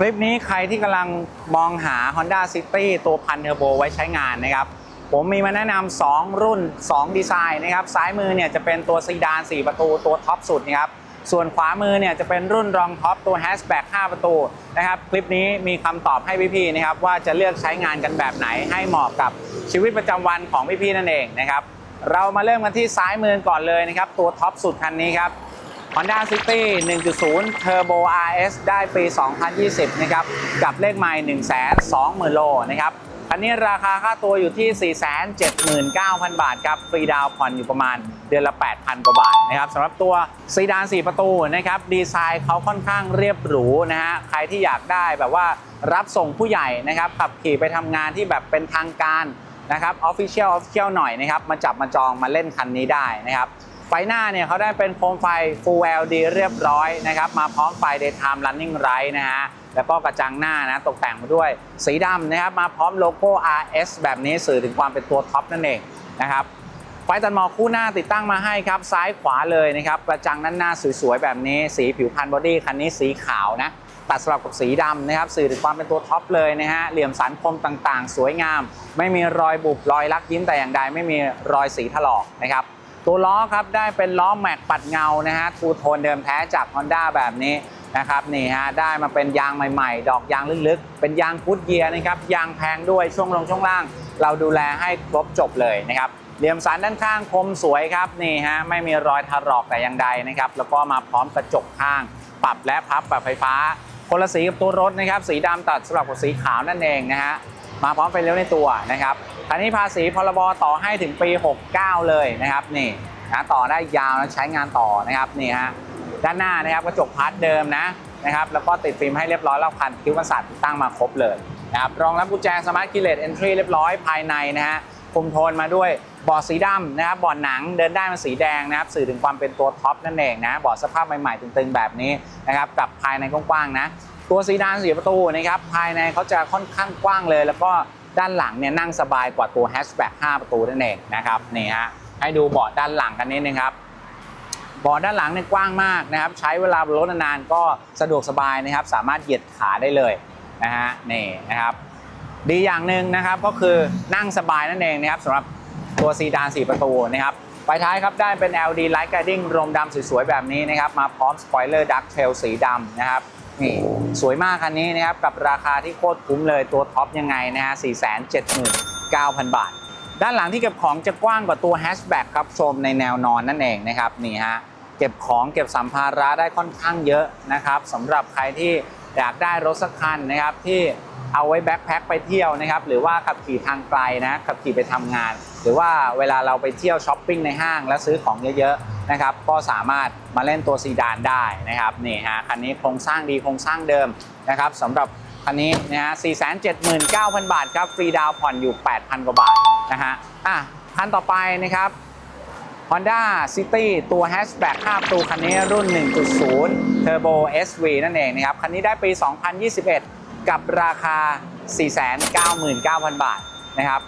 คลิปนี้ใครที่กำลังมองหา Honda City ตัวพันเทอร์โบไว้ใช้งานนะครับ ผมมีมาแนะนำ2รุ่น 2 ดีไซน์นะครับ ซ้ายมือเนี่ยจะเป็นตัวซีดาน 4 ประตูตัวท็อปสุดนะครับส่วนขวามือเนี่ยจะเป็นรุ่นรองท็อปตัวแฮชแบ็ก5ประตูนะครับ คลิปนี้มีคำตอบให้พี่ๆนะครับ ว่าจะเลือกใช้งานกันแบบไหนให้เหมาะกับชีวิตประจำวันของพี่ๆนั่นเองนะครับ เรามาเริ่มกันที่ซ้ายมือก่อนเลยนะครับ ตัวท็อปสุดคันนี้ครับ Honda City 1.0 Turbo RS ได้ปี 2020 นะครับ กับเลขไมล์120,000 โลนะครับคันนี้ราคาค่าตัวอยู่ที่ 479,000 บาทครับ ฟรีดาวน์ผ่อนอยู่ประมาณเดือนละ 8,000 กว่าบาทนะครับสำหรับตัวซีดาน 4 ประตูนะครับ ดีไซน์เขาค่อนข้างเรียบหรูนะฮะ ใครที่อยากได้แบบว่ารับส่งผู้ใหญ่นะครับขับขี่ไปทำงานที่แบบเป็นทางการนะครับ Official Official หน่อยนะครับ มาจับมาจองมาเล่นคันนี้ได้นะครับ ไฟหน้าเนี่ยเขาได้เป็นโคมไฟ Full LED เรียบร้อยนะครับมาพร้อมไฟ Daytime Running Light นะฮะแล้วก็กระจังหน้านะตกแต่งมาด้วยสีดำนะครับมาพร้อมโลโก้ RS แบบนี้สื่อถึงความเป็นตัวท็อปนั่นเองนะครับไฟตัดหมอกคู่หน้าติดตั้งมาให้ครับซ้ายขวาเลยนะครับกระจังด้านหน้าสวยๆแบบนี้ สีผิวพันบอดี้คันนี้สีขาวนะตัดสลับกับสีดำนะครับสื่อถึงความเป็นตัวท็อปเลยนะฮะเหลี่ยมสันคมต่างๆ สวยงาม ไม่มีรอยบุบรอยลักยิ้มแต่อย่างใดไม่มีรอยสีถลอกนะครับ ตัวล้อครับได้เป็นล้อแม็กปัดเงานะฮะทูโทนเดิมแท้จาก Honda แบบนี้นะครับนี่ฮะได้มาเป็นยางใหม่ๆ ดอกยางลึกๆ เป็นยางพุทเยียร์นะครับยางแพงด้วยช่วงลงช่วงล่าง เราดูแลให้ครบจบเลยนะครับเหลี่ยมสันด้านข้างคมสวยครับนี่ฮะไม่มีรอยถลอกแต่อย่างใดนะครับแล้วก็มาพร้อมกระจกข้าง ปรับและพับแบบไฟฟ้าคนละสีกับตัวรถนะครับสีดำตัดสลับกับสีขาวนั่นเองนะฮะ มาพร้อมไฟเลี้ยวในตัวนะครับอันนี้ภาษีพรบต่อให้ถึงปี 69 เลยนะครับนี่นะต่อได้ยาวนะใช้งานต่อนะครับนี่ฮะด้านหน้านะครับกระจกพาร์ทเดิมนะนะครับแล้วก็ติดฟิล์มให้เรียบร้อยแล้วคันคิ้วกันสัตว์ตั้งมาครบเลยนะครับรองรับกุญแจสมาร์ทคีเลตเอนทรีเรียบร้อยภายในนะฮะคุมโทนมาด้วยบอร์ดสีดำนะครับบอร์ดหนังเดินได้มาสีแดงนะครับสื่อถึงความเป็นตัวท็อปนั่นเองนะบอร์ดสภาพใหม่ๆตึงๆแบบนี้นะครับกับภายในกว้างๆนะ ตัวซีดานสีประตูนะครับภายในเขาจะค่อนข้างกว้างเลย แล้วก็ด้านหลังเนี่ยนั่งสบายกว่าตัวแฮชแบ็ก5ประตูนั่นเองนะครับนี่ฮะให้ดูเบาะด้านหลังกันนิดนึงครับเบาะด้านหลังเนี่ยกว้างมากนะครับ ใช้เวลาบนรถนานๆก็สะดวกสบายนะครับ สามารถเหยียดขาได้เลยนะฮะนี่นะครับ ดีอย่างหนึ่งนะครับก็คือนั่งสบายนั่นเองนะครับสำหรับตัวซีดาน4ประตูนะครับไฟท้ายครับได้เป็น LED Light Guiding รมดำสวยๆแบบนี้นะครับ มาพร้อมสปอยเลอร์ดักเทลสีดำนะครับ นี่สวยมากคันนี้นะครับกับราคาที่โคตรคุ้มเลยตัวท็อปยังไงนะฮะ 479,000 บาท ด้านหลังที่เก็บของจะกว้างกว่าตัวแฮชแบ็กครับชมในแนวนอนนั่นเองนะครับนี่ฮะเก็บของเก็บสัมภาระได้ค่อนข้างเยอะนะครับสำหรับใครที่อยากได้รถสักคันนะครับที่ เอาไว้แบ็คแพ็คไปเที่ยวนะครับ หรือว่าขับขี่ทางไกลนะขับขี่ไปทำงาน หรือว่าเวลาเราไปเที่ยวช้อปปิ้งในห้างแล้วซื้อของเยอะๆนะครับ ก็สามารถมาเล่นตัวซีดานได้นะครับนี่ฮะคันนี้โครงสร้างดีโครงสร้างเดิมนะครับสำหรับคันนี้นะฮะ 479,000 บาทครับ ฟรีดาวผ่อนอยู่ 8,000 กว่าบาทนะฮะอะคันต่อไปนะครับ Honda City ตัว Hatchback 5ประตูคันนี้รุ่น 1.0 Turbo SV นั่นเองนะครับ คันนี้ได้ปี 2021 กับราคา 499,000 บาทนะครับ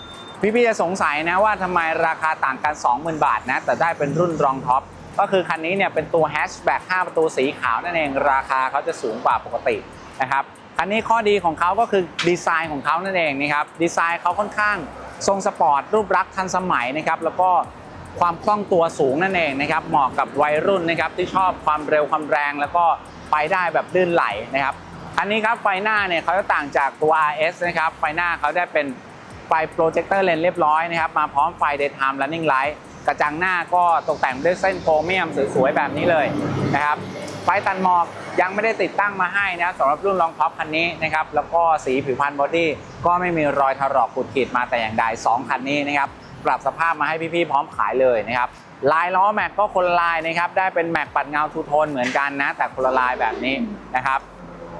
พี่ๆจะสงสัยนะว่าทำไมราคาต่างกัน 20,000 บาทนะแต่ได้เป็นรุ่นรองท็อปก็คือคันนี้เนี่ยเป็นตัว Hatchback 5ประตูสีขาวนั่นเองราคาเขาจะสูงกว่าปกตินะครับคันนี้ข้อดีของเขาก็คือดีไซน์ของเขานั่นเองนะครับดีไซน์เขาค่อนข้างทรงสปอร์ตรูปลักษณ์ทันสมัยนะครับแล้วก็ความคล่องตัวสูงนั่นเองนะครับเหมาะกับวัยรุ่นนะครับที่ชอบความเร็วความแรง แล้วก็ไปได้แบบลื่นไหลนะครับ อันนี้ครับไฟหน้าเนี่ยเขาจะต่างจากตัว RS นะครับไฟหน้าเขาได้เป็นไฟโปรเจคเตอร์เลนเรียบร้อยนะครับมาพร้อมไฟ daytime running light กระจังหน้าก็ตกแต่งด้วยเส้นโครเมียมสวยๆแบบนี้เลยนะครับไฟตันหมอกยังไม่ได้ติดตั้งมาให้นะสำหรับรุ่นรองท็อปคันนี้นะครับแล้วก็สีผิวพรรณบอดี้ก็ไม่มีรอยถลอกขูดขีดมาแต่อย่างใดสองคันนี้นะครับปรับสภาพมาให้พี่ๆพร้อมขายเลยนะครับลายล้อแม็กก็คนละลายนะครับได้เป็นแม็กปัดเงาทูโทนเหมือนกันนะแต่คนละลายแบบนี้นะครับ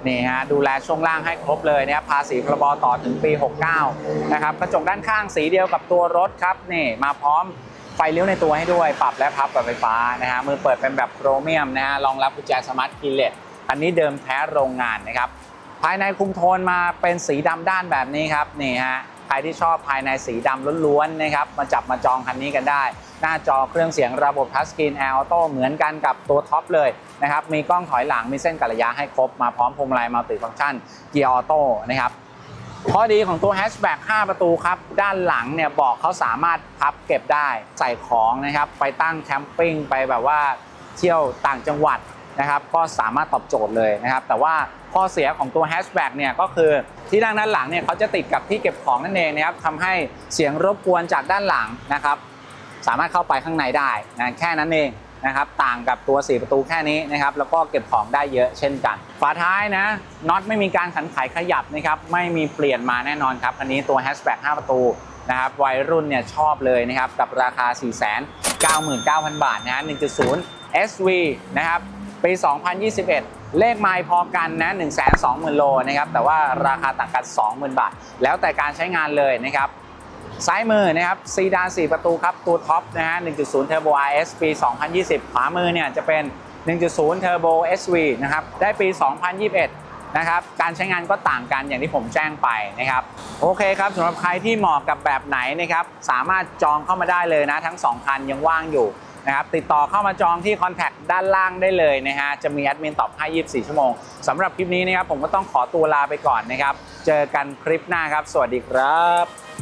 นี่ฮะดูแลช่วงล่างให้ครบเลยนะครับภาษีพรบต่อถึงปี 69 นะครับกระจกด้านข้างสีเดียวกับตัวรถครับนี่มาพร้อมไฟเลี้ยวในตัวให้ด้วย ปรับและพับแบบไฟฟ้านะฮะมือเปิดเป็นแบบโครเมียมนะฮะรองรับกุญแจสมาร์ทคีย์เลสอันนี้เดิมแท้โรงงานนะครับภายในคุมโทนมาเป็นสีดำด้านแบบนี้ครับนี่ฮะ ใครที่ชอบภายในสีดำล้วนๆนะครับมาจับมาจองคันนี้กันได้ หน้าจอเครื่องเสียงระบบทัชสกรีนแอร์ออโต้เหมือนกันกับตัวท็อปเลยนะครับมีกล้องถอยหลังมีเส้นกัลยะให้ครบมาพร้อมพวงมาลัยมัลติฟังก์ชันเกียร์ออโต้นะครับข้อดีของตัวแฮชแบ็ก5ประตูครับ ด้านหลังเนี่ยบอกเขาสามารถพับเก็บได้ใส่ของนะครับ ไปตั้งแคมปิ้งไปแบบว่าเที่ยวต่างจังหวัด นะครับก็สามารถตอบโจทย์เลยนะครับ แต่ว่าข้อเสียของตัวแฮชแบ็กเนี่ยก็คือที่นั่งด้านหลังเนี่ยเขาจะติดกับที่เก็บของนั่นเองนะครับทำให้เสียงรบกวนจากด้านหลังนะครับ สามารถเข้าไปข้างในได้นะแค่นั้นเองนะครับ ต่างกับตัว 4 ประตูแค่นี้นะครับ แล้วก็เก็บของได้เยอะเช่นกัน ฝาท้ายนะน็อตไม่มีการขันไขขยับนะครับ ไม่มีเปลี่ยนมาแน่นอนครับ อันนี้ตัวแฮชแบ็ก5ประตูนะครับวัยรุ่นเนี่ยชอบเลยนะครับ กับราคา 499,000 บาทนะฮะ1.0 SV นะครับ ปี 2021 เลขไมล์พอกันนะ120,000 โลนะครับ แต่ว่าราคาต่างกัน 20,000 บาท แล้วแต่การใช้งานเลยนะครับซ้ายมือนะครับซีดาน 4 ประตูครับ ตัวท็อปนะฮะ 1.0 Turbo RS ปี 2020 ขวามือเนี่ยจะเป็น 1.0 Turbo SV นะครับ ได้ปี 2021นะครับการใช้งานก็ต่างกันอย่างที่ผมแจ้งไปนะครับโอเคครับสำหรับใครที่เหมาะกับแบบไหนนะครับสามารถจองเข้ามาได้เลยนะทั้ง 2 คันยังว่างอยู่ นะครับติดต่อเข้ามาจองที่คอนแทคด้านล่างได้เลยนะฮะจะมีแอดมินตอบให้24 ชั่วโมงสำหรับคลิปนี้นะครับผมก็ต้องขอตัวลาไปก่อนนะครับ เจอกันคลิปหน้าครับ สวัสดีครับ